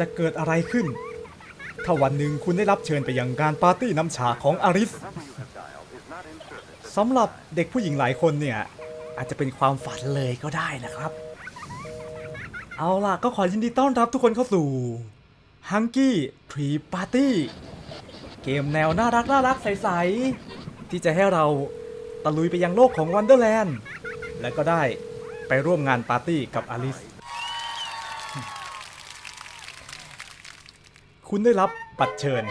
จะเกิดอะไรขึ้น ถ้าวันหนึ่งคุณได้รับเชิญไปยังการปาร์ตี้น้ำชาของอาริสสำหรับเด็กผู้หญิงหลายคนเนี่ย อาจจะเป็นความฝันเลยก็ได้นะครับ เอาล่ะก็ขอยินดีต้อนรับทุกคนเข้าสู่ Hunky Tree Party เกมแนวน่ารักน่ารักใส ๆ ที่จะให้เราตะลุยไปยังโลกของวันเดอร์แลนด์และก็ได้ไปร่วมงานปาร์ตี้กับอลิส คุณได้รับบัตรเชิญ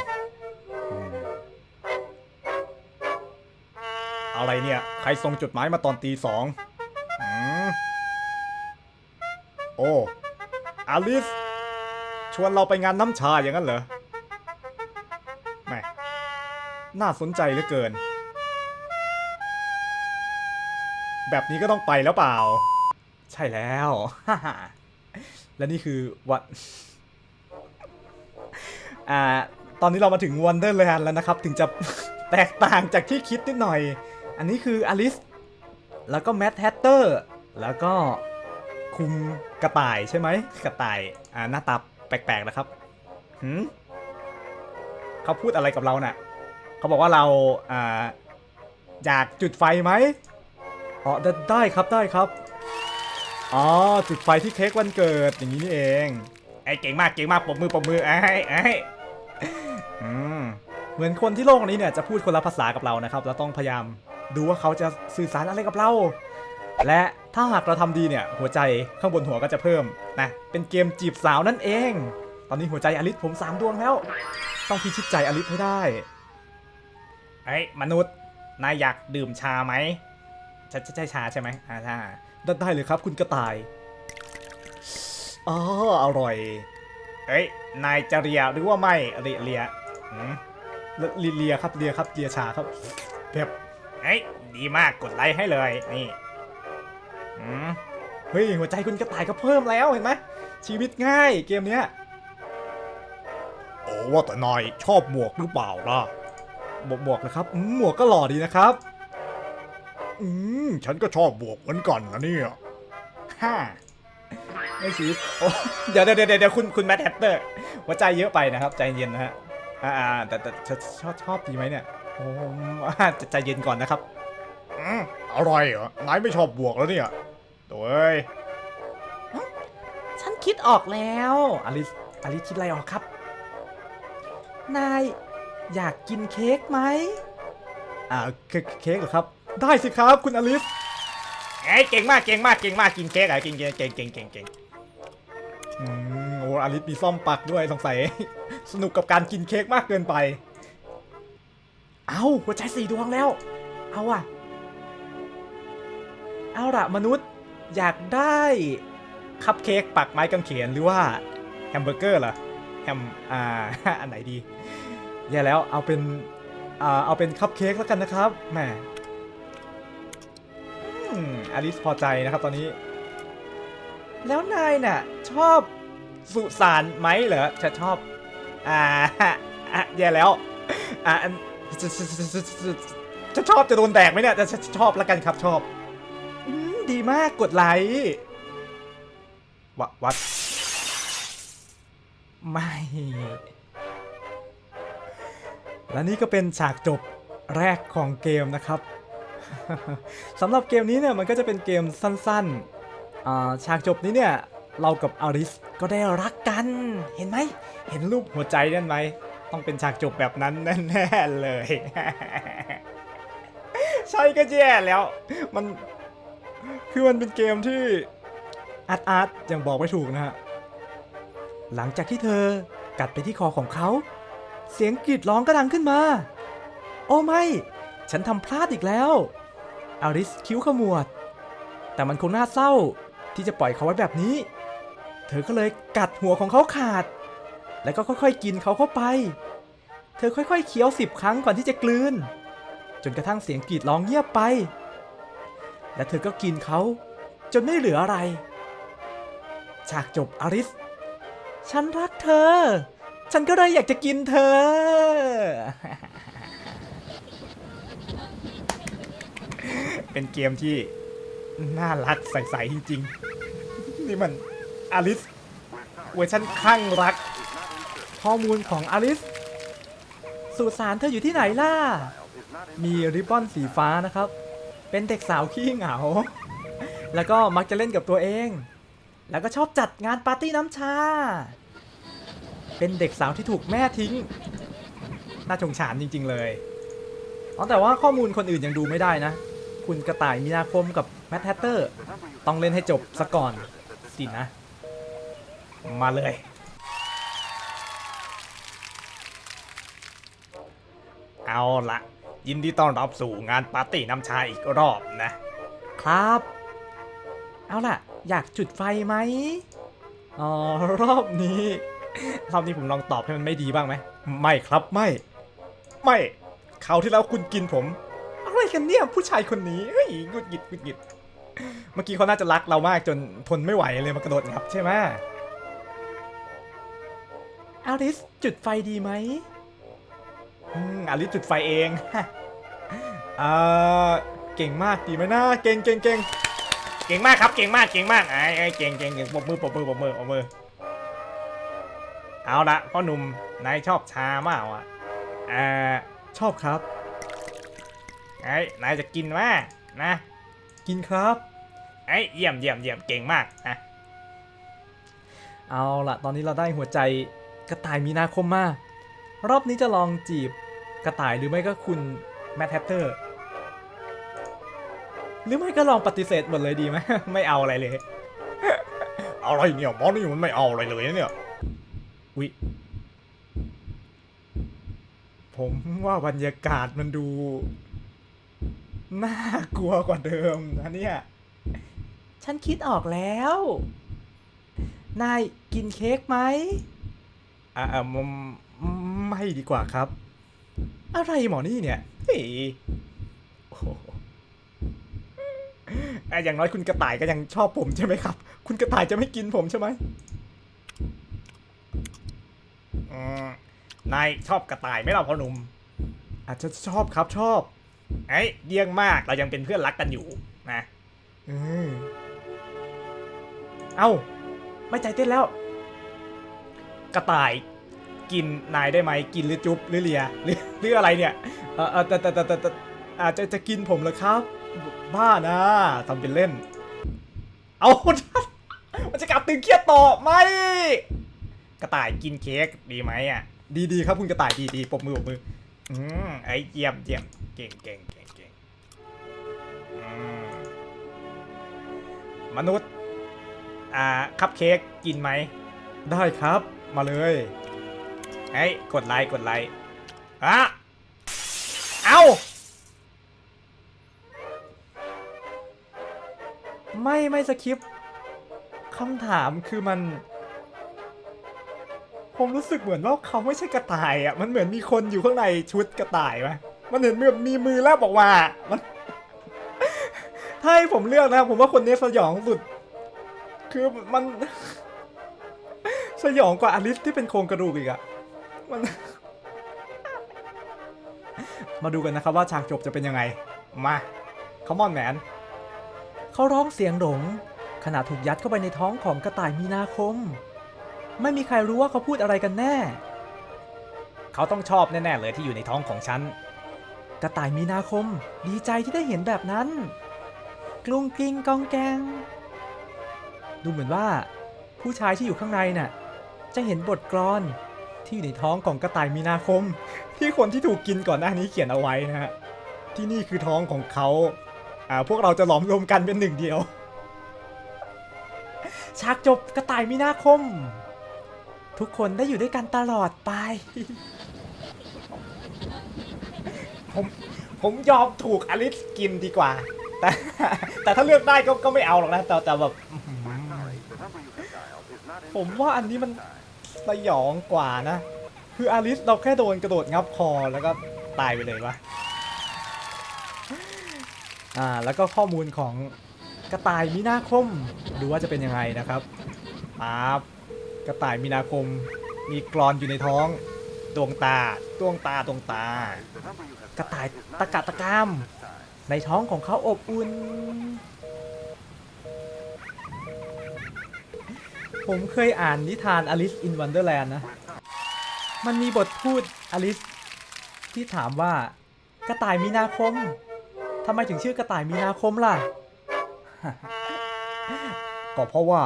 อะไรเนี่ย ใครส่งจดหมายมาตอนตีสองอืมโอ้อลิส ชวนเราไปงานน้ำชาอย่างนั้นเหรอแหมน่าสนใจเหลือเกิน แบบนี้ก็ต้องไปแล้วเปล่า ใช่แล้ว และนี่คือวัด อ่าตอนนี้เรามาถึงวันเดอร์แลนด์แล้วนะครับ ถึงจะแตกต่างจากที่คิดนิดหน่อย อันนี้คืออลิสแล้วก็แมทแฮตเตอร์แล้วก็คุมกระต่ายใช่ไหมกระต่ายอ่าหน้าตาแปลกๆนะครับหืมเขาพูดอะไรกับเราน่ะเขาบอกว่าเราอ่าอยากจุดไฟไหมอ๋อได้ครับได้ครับอ๋อจุดไฟที่เค้กวันเกิดอย่างนี้นี่เองไอ้เก่งมากเก่งมากปรบมือปรบมือไอ้ไอ้ เหมือนคนที่โลกนี้เนี่ยจะพูดคนละภาษากับเรานะครับ เราต้องพยายามดูว่าเขาจะสื่อสารอะไรกับเรา และถ้าหากเราทำดีเนี่ย หัวใจข้างบนหัวก็จะเพิ่มนะเป็นเกมจีบสาวนั่นเอง ตอนนี้หัวใจอลิสผมสามดวงแล้ว ต้องพิชิตใจอลิสให้ได้ไอ้ยมนุษย์นายอยากดื่มชาไหมใช่ใช่ใช่ชาใช่ไหมอ่าชาได้ได้เลยครับคุณกระต่ายอ๋ออร่อยเอ้ยนายจะเรียหรือว่าไม่เรีย เรียหืมเรียเรียครับเรียครับเรียชาครับแบบเอ้ยดีมากกดไลค์ให้เลยนี่อืมเฮ้ยหัวใจคุณกระต่ายก็เพิ่มแล้วเห็นไหมชีวิตง่ายเกมเนี้ยโอ้ว่าแต่นายชอบหมวกหรือเปล่าล่ะหมวกหมวกนะครับอืมหมวกก็หล่อดีนะครับอืมฉันก็ชอบบวกเหมือนกันนะเนี่ยฮ่าไม่ชีวิตโอ้เดี๋ยวเดี๋ยวเดี๋ยวเดี๋ยวคุณคุณแมทแฮตเตอร์หัวใจเยอะไปนะครับ ใจเย็นนะฮะ อ่าอ่าแต่แต่แต่ชอบชอบดีไหมเนี่ยโอ้อ่าใจเย็นก่อนนะครับอืมอร่อยเหรอนายไม่ชอบบวกแล้วเนี่ยโถ่เอ้ยฉันคิดออกแล้วอลิสอลิสคิดอะไรออกครับ นายอยากกินเค้กไหมอ่าเค้กเค้กเหรอครับ ได้สิครับคุณอลิสเอ้ยเก่งมากเก่งมากเก่งมากกินเค้กอะกินเก่งเก่งเก่งเก่งเก่งอื อ้อลิสมีซ่อมปักด้วยสงสัย สนุกกับการกินเค้กมากเกินไป เอาหัวใจสี่ดวงแล้ว เอาอะเอาละมนุษย์อยากได้คัพเค้กปักไม้กางเขนหรือว่าแฮมเบอร์เกอร์เหรอแฮมอ่าอันไหนดีแย่แล้วเอาเป็นอ่าเอาเป็นคัพเค้กแล้วกันนะครับแหมอืมอลิสพอใจนะครับตอนนี้ แล้วนายน่ะ ชอบ สุสานไหมเหรอจะชอบ อ่าอะแย่แล้วอ่าจะจะชอบจะโดนแดกไหมเนี่ยจะชอบล้วกันครับชอบอดีมากกดไลค์วะวัดไม่ และนี่ก็เป็นฉากจบแรกของเกมนะครับสำหรับเกมนี้เนี่ยมันก็จะเป็นเกมสั้นๆอ่าฉากจบนี้เนี่ย เรากับอาริสก็ได้รักกัน เห็นไหม เห็นรูปหัวใจนั่นไหม ต้องเป็นฉากจบแบบนั้นแน่ๆเลย ใช่ก็แย่แล้ว มัน คือมันเป็นเกมที่อาร์ตอาร์ตยังบอกไม่ถูกนะฮะ หลังจากที่เธอกัดไปที่คอของเขา เสียงกรีดร้องก็ดังขึ้นมา โอ้ไม่ ฉันทำพลาดอีกแล้ว อาริสคิ้วขมวด แต่มันคงน่าเศร้าที่จะปล่อยเขาไว้แบบนี้ เธอก็เลยกัดหัวของเขาขาด แล้วก็ค่อยๆกินเขาเข้าไป เธอค่อยๆเคี้ยวสิบครั้งก่อนที่จะกลืน จนกระทั่งเสียงกรีดร้องเงียบไป และเธอก็กินเขา จนไม่เหลืออะไร ฉากจบอริส ฉันรักเธอ ฉันก็เลยอยากจะกินเธอ เป็นเกมที่น่ารักใสๆจริงๆ นี่มัน อลิสเวอร์ชันข้างรัก ข้อมูลของอลิสสุสานเธออยู่ที่ไหนล่ะ มีริบบอนสีฟ้านะครับ เป็นเด็กสาวขี้เหงา แล้วก็มักจะเล่นกับตัวเอง แล้วก็ชอบจัดงานปาร์ตี้น้ำชา เป็นเด็กสาวที่ถูกแม่ทิ้ง น่าสงสารจริง ๆ เลยอ๋อแต่ว่าข้อมูลคนอื่นยังดูไม่ได้นะ คุณกระต่ายมีนาคมกับแมทแฮตเตอร์ ต้องเล่นให้จบซะก่อนสินะ มาเลย เอาละยินดีต้อนรับสู่งานปาร์ตี้น้ำชาอีกรอบนะ ครับ เอาล่ะ อยากจุดไฟไหมอ๋อรอบนี้รอบนี้ผมลองตอบให้มันไม่ดีบ้างไหมไม่ครับไม่ ไม่คราวที่แล้วคุณกินผมอะไรกันเนี่ยผู้ชายคนนี้เฮ้ยหงุดหงิดหงุดหงิดเมื่อกี้เขาน่าจะรักเรามากจนทนไม่ไหวเลยมากระโดดงับใช่ไหม อลิสจุดไฟดีไหมอืมอลิสจุดไฟเองเออเก่งมากดีไหมนะเก่งเก่งเก่งเก่งมากครับเก่งมากเก่งมากไอ้ไอ้เก่งเก่งเก่งปรบมือปรบมือปรบมือปรบมือเอาละพ่อหนุ่มนายชอบชามากอะเอ่อชอบครับไอ้นายจะกินไหมนะ กินครับไอ้เยี่ยมเยี่ยมเยี่ยมเก่งมากนะเอาละตอนนี้เราได้หัวใจ กระต่ายมีนาคมมารอบนี้จะลองจีบกระต่ายหรือไม่ก็คุณแมทแทตเตอร์หรือไม่ก็ลองปฏิเสธหมดเลยดีไหมไม่เอาอะไรเลยอะไรเนี่ยมอนี่มันไม่เอาอะไรเลยเนี่ยวิผมว่าบรรยากาศมันดู น่ากลัวกว่าเดิมนะเนี่ย ฉันคิดออกแล้ว นายกินเค้กไหม อ่าอ่ามไม่ดีกว่าครับ อะไรหมอนี่เนี่ยเฮ้ยโอ้โหอะอย่างน้อยคุณกระต่ายก็ยังชอบผมใช่ไหมครับ คุณกระต่ายจะไม่กินผมใช่ไหมนายชอบกระต่ายไหมล่ะพ่อหนุ่ม อาจจะชอบครับชอบ ไอ้เยี่ยงมากเรายังเป็นเพื่อนรักกันอยู่นะอืมเอ้าไม่ใจเต้นแล้ว กระต่ายกินนายได้ไหมกินหรือจุ๊บหรือเลียหรือหรืออะไรเนี่ยเออเออแต่แต่แต่แต่อาจจะจะกินผมเหรอครับ บ้านะทำเป็นเล่น เอามันจะกลับตึงเครียดต่อไม่ กระต่ายกินเค้กดีไหมอะ ดีดีครับคุณกระต่ายดีดีปรบมือปรบมืออืมไอ้เยี่ยมเยี่ยมเก่งเก่งเก่งเก่งมมนุษย์ อ่าคัพเค้กกินไหม ได้ครับ มาเลยเฮ้ยกดไลค์กดไลค์อะเอาไม่ไม่สคริปต์คำถามคือมัน ผมรู้สึกเหมือนว่าเขาไม่ใช่กระต่ายอะ มันเหมือนมีคนอยู่ข้างในชุดกระต่ายไหมมันเห็นแบบมีมือแลบออกมามันถ้าให้ผมเลือกนะ ผมว่าคนนี้สยองสุด คือมัน สยองกว่าอลิสที่เป็นโครงกระดูกอีกอะมันมาดูกันนะครับว่าฉากจบจะเป็นยังไง มาคอมอนแมนเขาร้องเสียงหลงขณะถูกยัดเข้าไปในท้องของกระต่ายมีนาคม ไม่มีใครรู้ว่าเขาพูดอะไรกันแน่ เขาต้องชอบแน่ๆเลยที่อยู่ในท้องของฉัน กระต่ายมีนาคม ดีใจที่ได้เห็นแบบนั้นกรุงกริงกองแกง ดูเหมือนว่า ผู้ชายที่อยู่ข้างในน่ะ จะเห็นบทกลอนที่อยู่ในท้องของกระต่ายมีนาคม ที่คนที่ถูกกินก่อนหน้านี้เขียนเอาไว้นะฮะที่นี่คือท้องของเขาอ่าพวกเราจะหลอมรวมกันเป็นหนึ่งเดียวฉากจบกระต่ายมีนาคม ทุกคนได้อยู่ด้วยกันตลอดไป ผมผมยอมถูกอลิสกินดีกว่า แต่แต่ถ้าเลือกได้ก็ก็ไม่เอาหรอกนะแต่แต่แบบผมว่าอันนี้มัน สยองกว่านะ คืออลิสเราแค่โดนกระโดดงับคอแล้วก็ตายไปเลยวะอ่าแล้วก็ข้อมูลของกระต่ายมีนาคม ดูว่าจะเป็นยังไงนะครับปั๊บกระต่ายมีนาคม มีกรอนอยู่ในท้องดวงตาดวงตาดวงตา กระต่ายตะกะตะกาม ในท้องของเขาอบอุ่น ผมเคยอ่านนิทาน Alice in Wonderland นะ มันมีบทพูดอลิสที่ถามว่ากระต่ายมีนาคมทำไมถึงชื่อกระต่ายมีนาคมล่ะ ก็เพราะว่า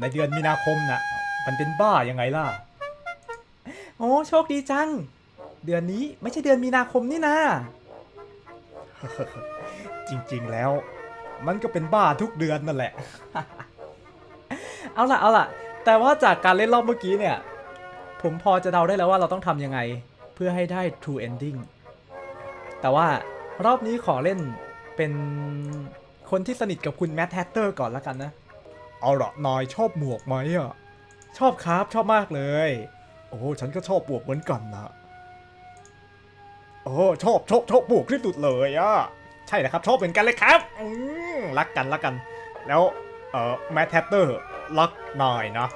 ในเดือนมีนาคมน่ะ มันเป็นบ้ายังไงล่ะ โอ้โชคดีจัง เดือนนี้ไม่ใช่เดือนมีนาคมนี่นะจริงๆแล้ว มันก็เป็นบ้าทุกเดือนนั่นแหละ เอาล่ะเอาล่ะ แต่ว่าจากการเล่นรอบเมื่อกี้เนี่ย ผมพอจะเดาได้แล้วว่าเราต้องทำยังไง เพื่อให้ได้ true ending แต่ว่ารอบนี้ขอเล่นเป็นคนที่สนิทกับคุณแมทแฮตเตอร์ก่อนละกันนะ เอาละนายชอบหมวกไหมอะ ชอบครับชอบมากเลย โอ้ฉันก็ชอบหมวกเหมือนกันนะโอ้ชอบชอบชอบหมวกที่สุดเลยอะ ใช่นะครับ ชอบเหมือนกันเลยครับ อืมรักกันรักกัน แล้วเอ่อแมทแฮตเตอร์ รักนายนะ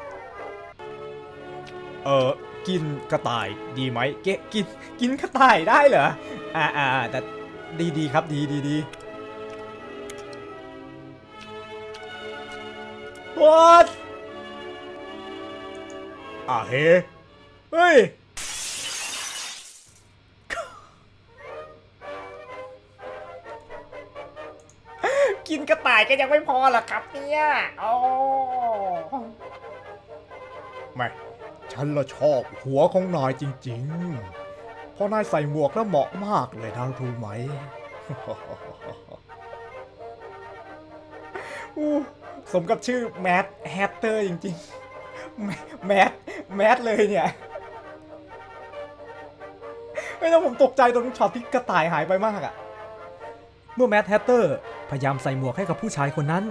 เออกินกระต่ายดีไหมเกกินกินกระต่ายได้เหรอ อ่าอ่าแต่ดีดีครับดีดีดีวอ a อ่าเฮ้เฮ้ย กินกระต่ายก็ยังไม่พอหรอครับเนี่ยโอ้ไม่ฉันละชอบหัวของนายจริงๆ เพราะนายใส่หมวกแล้วเหมาะมากเลยนะรู้ไหมอู้สมกับชื่อแมทแฮตเตอร์จริงๆแมแมทแมทเลยเนี่ยไม่ต้องผมตกใจตรงช็อตที่กระต่ายหายไปมากอะเมื่อแมทแฮตเตอร์ พยายามใส่หมวกให้กับผู้ชายคนนั้น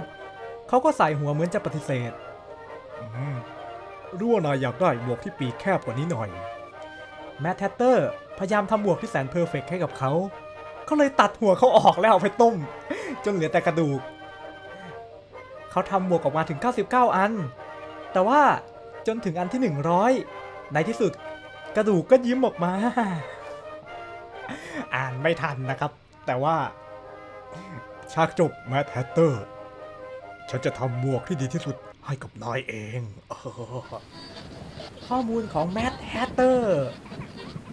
เขาก็ใส่หัวเหมือนจะปฏิเสธอืมรู้ว่านายอยากได้หมวกที่ปีกแคบกว่านี้หน่อย แมทแทตเตอร์พยายามทำหมวกที่แสนเพอร์เฟกต์ให้กับเขาก็เลยตัดหัวเขาออกแล้วเอาไปต้ม จนเหลือแต่กระดูก เขาทำหมวกออกมาถึง 99 อัน แต่ว่าจนถึงอันที่ 100 ในที่สุดกระดูกก็ยิ้มออกมา อ่านไม่ทันนะครับ แต่ว่า ฉากจบแมทแฮตเตอร์ ฉันจะทำหมวกที่ดีที่สุดให้กับนายเอง ข้อมูลของแมทแฮตเตอร์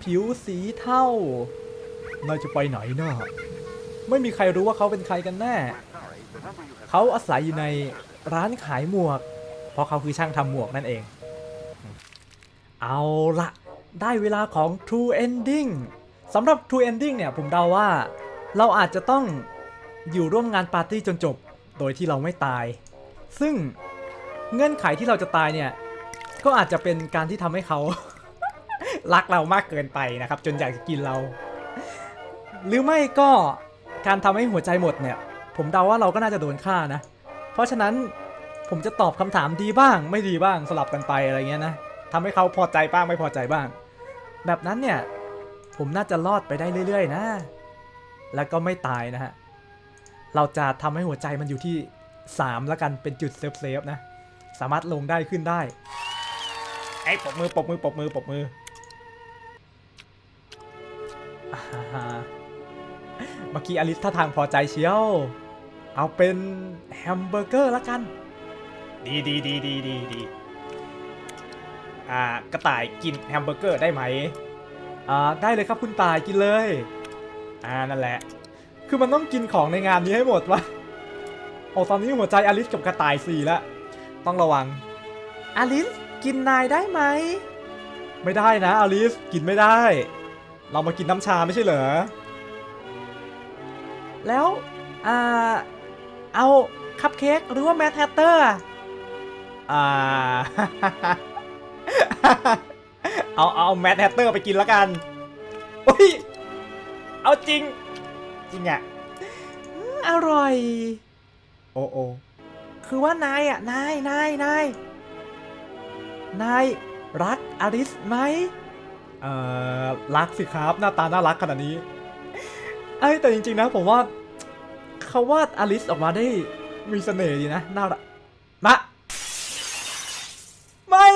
ผิวสีเทานายจะไปไหนนะไม่มีใครรู้ว่าเขาเป็นใครกันแน่ เขาอาศัยอยู่ในร้านขายหมวก เพราะเขาคือช่างทำหมวกนั่นเอง เอาละได้เวลาของ True Ending สำหรับ True Ending เนี่ยผมเดาว่า เราอาจจะต้อง อยู่ร่วมงานปาร์ตี้จนจบ โดยที่เราไม่ตาย ซึ่งเงื่อนไขที่เราจะตายเนี่ย ก็อาจจะเป็นการที่ทำให้เขา รักเรามากเกินไปนะครับ จนอยากจะกินเรา หรือไม่ก็การทำให้หัวใจหมดเนี่ย ผมเดาว่าเราก็น่าจะโดนฆ่านะ เพราะฉะนั้นผมจะตอบคำถามดีบ้าง ไม่ดีบ้างสลับกันไปอะไรเงี้ยนะทำให้เขาพอใจบ้างไม่พอใจบ้าง แบบนั้นเนี่ย ผมน่าจะรอดไปได้เรื่อย ๆ นะ แล้วก็ไม่ตายนะฮะ เราจะทำให้หัวใจมันอยู่ที่ 3 แล้วกันเป็นจุดเซฟเซฟนะ สามารถลงได้ขึ้นได้ ไอ้ปบมือปบมือปบมือปบมือ เมื่อกี้อลิสท่าทางพอใจเชียว เอาเป็นแฮมเบอร์เกอร์แล้วกัน ดีดีดีดีดีดีอ่ากระต่ายกินแฮมเบอร์เกอร์ได้ไหมอ่าได้เลยครับคุณตายกินเลย อ่านั่นแหละ คือมันต้องกินของในงานนี้ให้หมดวะโอ้ตอนนี้หัวใจอลิสกับกระต่ายสี่แล้วต้องระวัง อลิสกินนายได้ไหม ไม่ได้นะอลิสกินไม่ได้ เรามากินน้ำชาไม่ใช่เหรอ แล้วอ่าเอาคัพเค้กหรือว่าแมทแฮตเตอร์อ่าเอาเอาแมทแฮตเตอร์ไปกินแล้วกันโอ้ย เอาจริง ริงอะอืมอร่อย โอ้โอคือว่านายอะ นายนายนายนายรักอลิสไหมเอ่อรักสิครับ หน้าตาน่ารักขนาดนี้เอ้ยแต่จริงๆนะผมว่าเขาวาดอลิสออกมาได้มีเสน่ห์ดีนะน่ารักมะไม่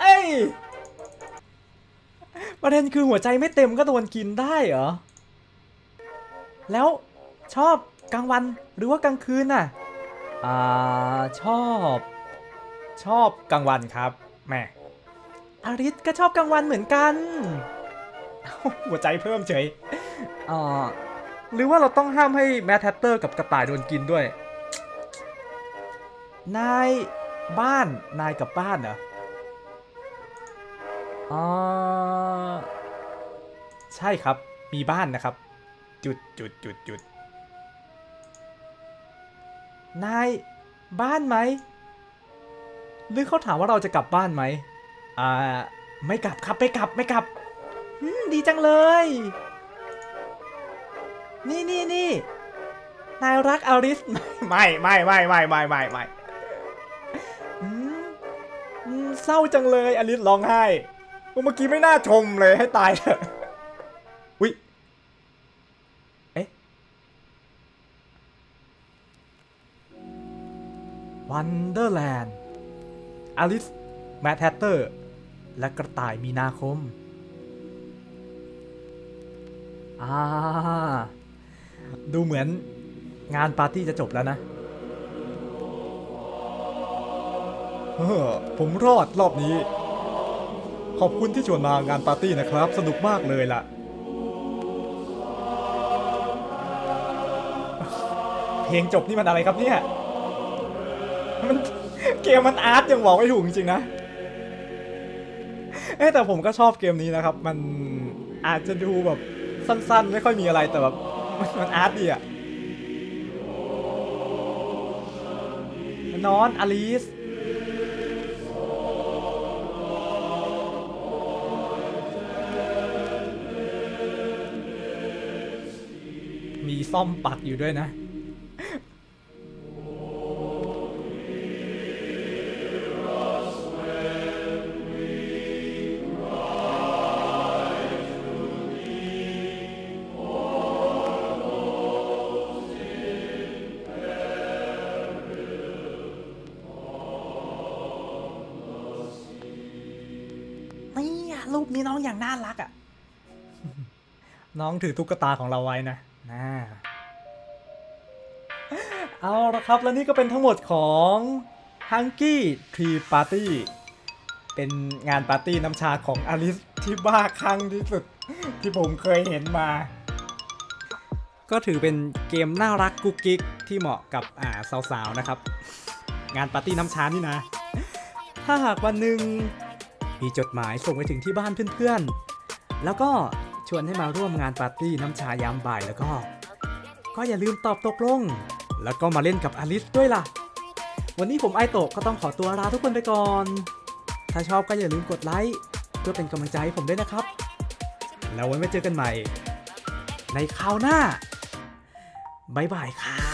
เอ้ย ประเด็นคือหัวใจไม่เต็มก็โดนกินได้เหรอ แล้วชอบกลางวันหรือว่ากลางคืนน่ะ อ่าชอบ ชอบกลางวันครับแหม่อาริสก็ชอบกลางวันเหมือนกัน หัวใจเพิ่มเฉยอ่าหรือว่าเราต้องห้ามให้แมทแทตเตอร์กับกระต่ายโดนกินด้วย นายบ้านนายกับบ้านเหรอ อ่าใช่ครับมีบ้านนะครับ จุดจุดจุดจุดนายบ้านไหมหรือเขาถามว่าเราจะกลับบ้านไหมอ่าไม่กลับครับไม่กลับไม่กลับดีจังเลย นี่นี่นี่นายรักอาริสไม่ไม่ไม่ไม่ไม่ไม่ไม่เศร้าจังเลยอาริสร้องไห้ เมื่อกี้ไม่น่าชมเลยให้ตายเถอะวิเอ๊ะวันเดอร์แลนด์อลิสแมทแฮตเตอร์ และกระต่ายมีนาคม อ่า ดูเหมือนงานปาร์ตี้จะจบแล้วนะเออผมรอดรอบนี้ ขอบคุณที่ชวนมางานปาร์ตี้นะครับ สนุกมากเลยล่ะ เพลงจบนี่มันอะไรครับเนี่ยมันเกมมันอาร์ตยังบอกไม่ถูกจริงๆนะเอ้แต่ผมก็ชอบเกมนี้นะครับ มันอาจจะดูแบบสั้นๆ ไม่ค่อยมีอะไรแต่แบบมันมันอาร์ตดีอะนอนอลิส ซ่อมปักอยู่ด้วยนะ นี่อะรูปนี้น้องอย่างน่ารักอะน้องถือตุ๊กตาของเราไว้นะ น่าเอาละครับ แล้วนี่ก็เป็นทั้งหมดของ Hunky Tree Party เป็นงานปาร์ตี้น้ำชาของอลิสที่บ้าคลั่งที่สุดที่ผมเคยเห็นมา ก็ถือเป็นเกมน่ารักกุ๊กกิ๊กที่เหมาะกับอ่าสาวๆนะครับ งานปาร์ตี้น้ำชานี่นะ ถ้าหากวันหนึ่งมีจดหมายส่งไปถึงที่บ้านเพื่อนๆ แล้วก็ ชวนให้มาร่วมงานปาร์ตี้น้ำชายามบ่ายแล้วก็ ก็อย่าลืมตอบตกลง แล้วก็มาเล่นกับอลิสด้วยล่ะ วันนี้ผมไอโตะก็ต้องขอตัวลาทุกคนไปก่อน ถ้าชอบก็อย่าลืมกดไลค์เพื่อเป็นกำลังใจให้ผมด้วยนะครับ แล้วไว้มาเจอกันใหม่ ในคราวหน้าบ๊ายบายครับ